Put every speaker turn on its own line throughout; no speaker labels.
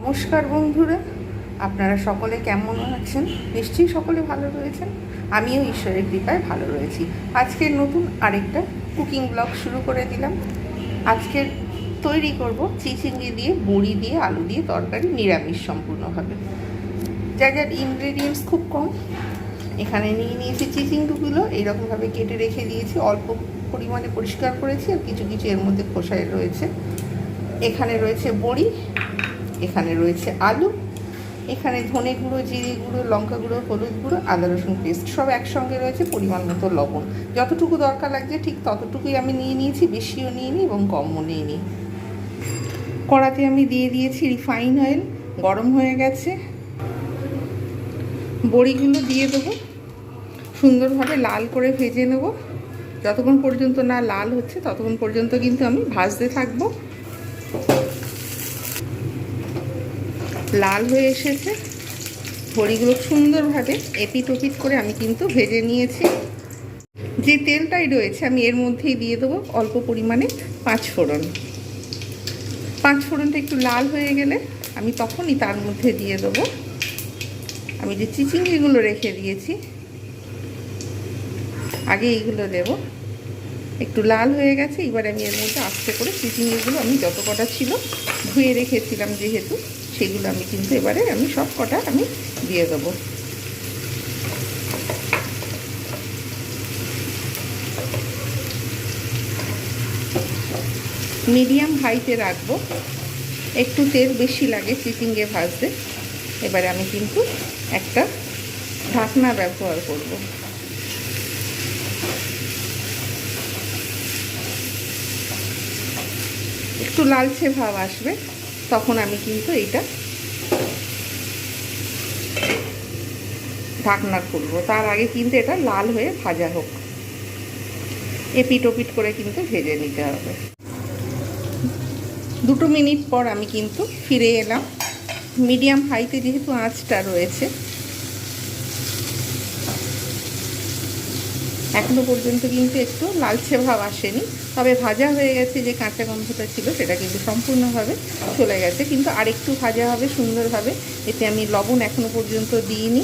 নমস্কার বন্ধুরা, আপনারা সকলে কেমন আছেন? নিশ্চয়ই সকলে ভালো রয়েছেন। আমিও ঈশ্বরের কৃপায় ভালো রয়েছি। আজকের নতুন আরেকটা কুকিং ব্লগ শুরু করে দিলাম। আজকের তৈরি করব চিচিঙ্গি দিয়ে, বড়ি দিয়ে, আলু দিয়ে তরকারি নিরামিষ সম্পূর্ণভাবে। যা যার ইনগ্রেডিয়েন্টস খুব কম। এখানে নিয়ে নিয়েছি চিচিঙ্গুগুলো। এইরকমভাবে কেটে রেখে দিয়েছি। অল্প পরিমাণে পরিষ্কার করেছি আর কিছু কিছু এর মধ্যে খোসায় রয়েছে। এখানে রয়েছে বড়ি এখানে রয়েছে আলু, এখানে ধনে গুঁড়ো, জিরে গুঁড়ো, লঙ্কা গুঁড়ো, হলুদ গুঁড়ো, আদা, রসুন পেস্ট সব একসঙ্গে রয়েছে পরিমাণ মতো লবণ। যতটুকু দরকার লাগছে ঠিক ততটুকুই আমি নিয়ে নিয়েছি, বেশিও নিয়ে নিই এবং কমও নিয়ে নিই কড়াতে আমি দিয়ে দিয়েছি রিফাইন অয়েল, গরম হয়ে গেছে। বড়িগুলো দিয়ে দেবো, সুন্দরভাবে লাল করে ভেজে নেব। যতক্ষণ পর্যন্ত না লাল হচ্ছে ততক্ষণ পর্যন্ত কিন্তু আমি ভাজতে থাকব। লাল হয়ে এসেছে। বড়িগুলো সুন্দরভাবে এপিট ওপিট করে আমি কিন্তু ভেজে নিয়েছি। যে তেলটাই রয়েছে, আমি এর মধ্যেই দিয়ে দেবো অল্প পরিমাণে পাঁচ ফোড়ন পাঁচ ফোড়নটা একটু লাল হয়ে গেলে আমি তখনই তার মধ্যে দিয়ে দেবো। আমি যে চিচিঙ্গিগুলো রেখে দিয়েছি, আগে এইগুলো দেব। একটু লাল হয়ে গেছে, এবার আমি এর মধ্যে আস্তে করে চিচিঙ্গিগুলো আমি যত কটা ছিল ধুয়ে রেখেছিলাম যেহেতু। সেগুলো আমি কিন্তু এবারে আমি সব কটা আমি দিয়ে দেবো। মিডিয়াম হাইতে রাখব। একটু তেল বেশি লাগে চিচিঙ্গে ভাজতে। এবারে আমি কিন্তু একটা ঢাকনা ব্যবহার করব। একটু লালচে ভাব আসবে। তখন আমি কিন্তু এইটা ঢাকনা খুলবো। তার আগে কিন্তু এটা লাল হয়ে ভাজা হোক। এপিট ওপিট করে কিন্তু ভেজে নিতে হবে। দুটো মিনিট পর আমি কিন্তু ফিরে এলাম। মিডিয়াম হাইতে যেহেতু আঁচটা রয়েছে এখনও পর্যন্ত কিন্তু একটু লালচে ভাব আসেনি। তবে ভাজা হয়ে গেছে যে কাঁচা গন্ধটা ছিল সেটা কিন্তু সম্পূর্ণভাবে চলে গেছে। কিন্তু আরেকটু ভাজা হবে, সুন্দরভাবে। এতে আমি লবণ এখনও পর্যন্ত দিইনি।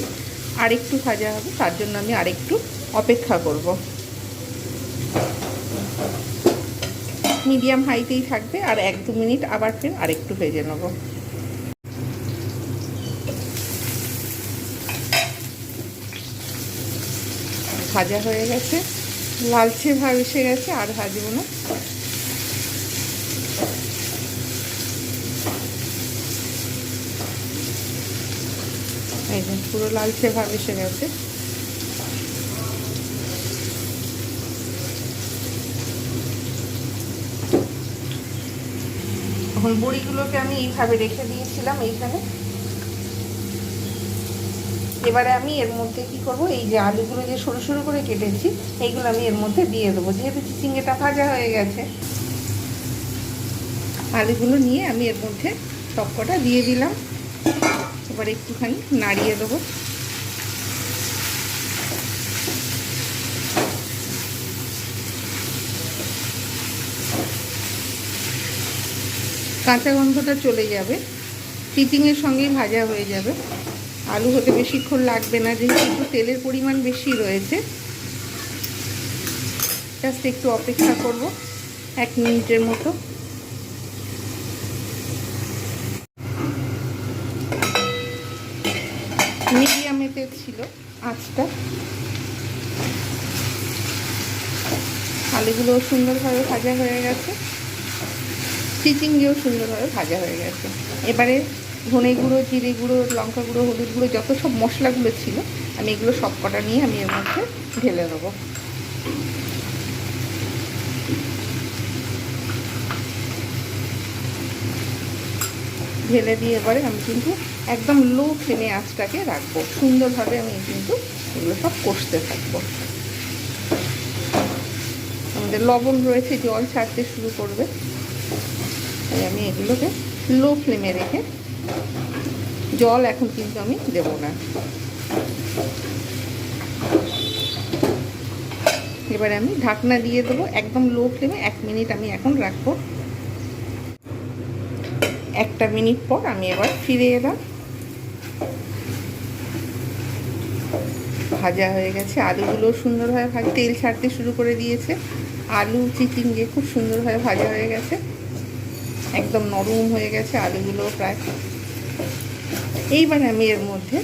আরেকটু ভাজা হবে, তার জন্য আমি আরেকটু অপেক্ষা করব। মিডিয়াম হাইতেই থাকবে আর এক দু মিনিট আবার ফের আরেকটু ভেজে নেব। ভাজা হয়ে গেছে। লালচে ভাব এসে গেছে আর ভাজবো না। যে পুরো লালচে ভাব এসে গেছে। এখন বড়িগুলোকে আমি এইভাবে রেখে দিয়েছিলাম এইখানে। এবারে আমি এর মধ্যে কি করব? এই যে আলুগুলো যে সরু সরু করে কেটেছি, এইগুলো আমি এর মধ্যে দিয়ে দেবো। যেহেতু চিচিঙ্গেটা ভাজা হয়ে গেছে, আলুগুলো নিয়ে আমি এর মধ্যে সবকটা দিয়ে দিলাম। এবার একটুখানি নাড়িয়ে দেবো। কাঁচা গন্ধটা চলে যাবে চিচিংয়ের সঙ্গেই ভাজা হয়ে যাবে। আলু হতে বেশিক্ষণ লাগবে না, যেহেতু একটু তেলের পরিমাণ বেশি রয়েছে। জাস্ট একটু অপেক্ষা করব, এক মিনিটের মতো। মিডিয়ামেতে ছিল আঁচটা। আলুগুলোও সুন্দরভাবে ভাজা হয়ে গেছে। চিচিঙ্গিও সুন্দরভাবে ভাজা হয়ে গেছে। এবারে ধনে গুঁড়ো, জিরে গুঁড়ো, লঙ্কা গুঁড়ো, হলুদ গুঁড়ো, যত সব মশলাগুলো ছিল, আমি এগুলো সব কটা নিয়ে আমি এর মধ্যে ঢেলে দেবো। ঢেলে দিয়ে এবারে আমি কিন্তু একদম লো ফ্লেমে আঁচটাকে রাখব। সুন্দরভাবে আমি কিন্তু এগুলো সব কষতে থাকব। আমাদের লবণ রয়েছে, জল ছাড়তে শুরু করবে। তাই আমি এগুলোকে লো ফ্লেমে রেখে জল এখন কিন্তু আমি দেব না। এবারে আমি ঢাকনা দিয়ে দেবো, একদম লো ফ্লেমে এক মিনিট আমি এখন রাখব। একটা মিনিট পর আমি এবার ফিরে এলাম। ভাজা হয়ে গেছে, আলুগুলো সুন্দরভাবে ভাজ, তেল ছাড়তে শুরু করে দিয়েছে। আলু চিচিঙ্গে খুব সুন্দরভাবে ভাজা হয়ে গেছে। একদম নরম হয়ে গেছে আলুগুলো প্রায়। এইবার আমি এর মধ্যে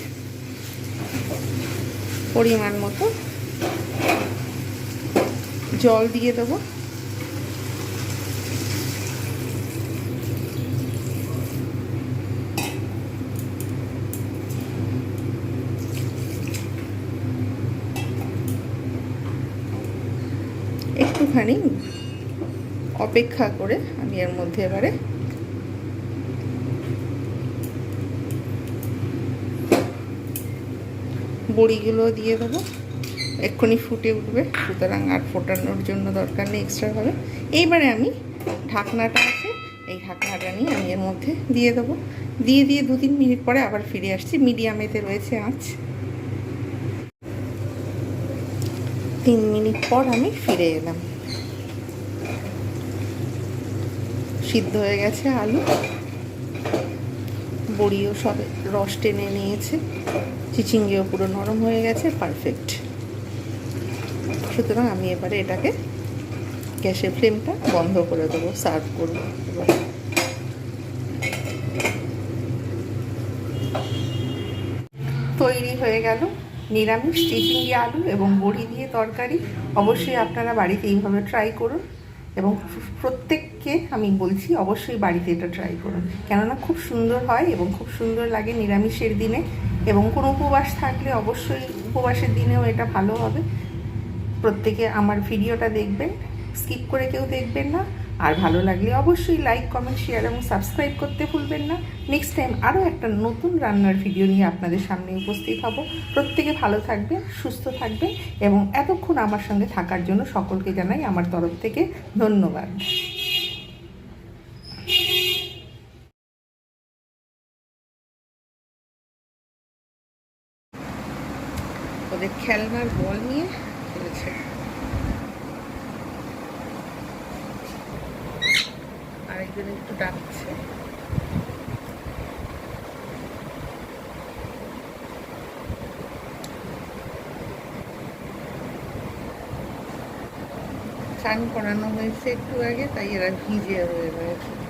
পরিমাণ মতো জল দিয়ে দেবো। একটুখানি অপেক্ষা করে আমি এর মধ্যে এবারে বড়িগুলো দিয়ে দেবো। এক্ষুনি ফুটে উঠবে, সুতরাং আর ফোটানোর জন্য দরকার নেই এক্সট্রাভাবে এইবারে আমি ঢাকনাটা আছে, এই ঢাকনাটা নিয়ে আমি এর মধ্যে দিয়ে দেবো। দিয়ে দিয়ে দু তিন মিনিট পরে আবার ফিরে আসছি, মিডিয়ামেতে রয়েছে আঁচ। তিন মিনিট পর আমি ফিরে এলাম। সিদ্ধ হয়ে গেছে আলু। বড়িও সব রস টেনে নিয়েছে। চিচিঙ্গিও পুরো নরম হয়ে গেছে পারফেক্ট সুতরাং আমি এবারে এটাকে গ্যাসের ফ্লেমটা বন্ধ করে দেবো সার্ভ করব এবার। তৈরি হয়ে গেল নিরামিষ চিচিঙ্গি আলু এবং বড়ি দিয়ে তরকারি। অবশ্যই আপনারা বাড়িতে এইভাবে ট্রাই করুন। এবং প্রত্যেককে আমি বলছি অবশ্যই বাড়িতে এটা ট্রাই করুন। কেননা খুব সুন্দর হয় এবং খুব সুন্দর লাগে নিরামিষের দিনে এবং কোনো উপবাস থাকলে অবশ্যই উপবাসের দিনেও এটা ভালো হবে। প্রত্যেকে আমার ভিডিওটা দেখবেন। স্কিপ করে কেউ দেখবেন না। আর ভালো লাগলে অবশ্যই লাইক কমেন্ট শেয়ার এবং সাবস্ক্রাইব করতে ভুলবেন না। নেক্সট টাইম আরও একটা নতুন রান্নার ভিডিও নিয়ে আপনাদের সামনে উপস্থিত হব। প্রত্যেকে ভালো থাকবেন, সুস্থ থাকবেন এবং এতক্ষণ আমার সঙ্গে থাকার জন্য সকলকে জানাই আমার তরফ থেকে ধন্যবাদ। ওদের খেলনার বল নিয়ে খেলেছে। আরেকজন একটু ডাকছে। চান করানো হয়েছে একটু আগে তাই এরা ভিজে হয়ে রয়েছে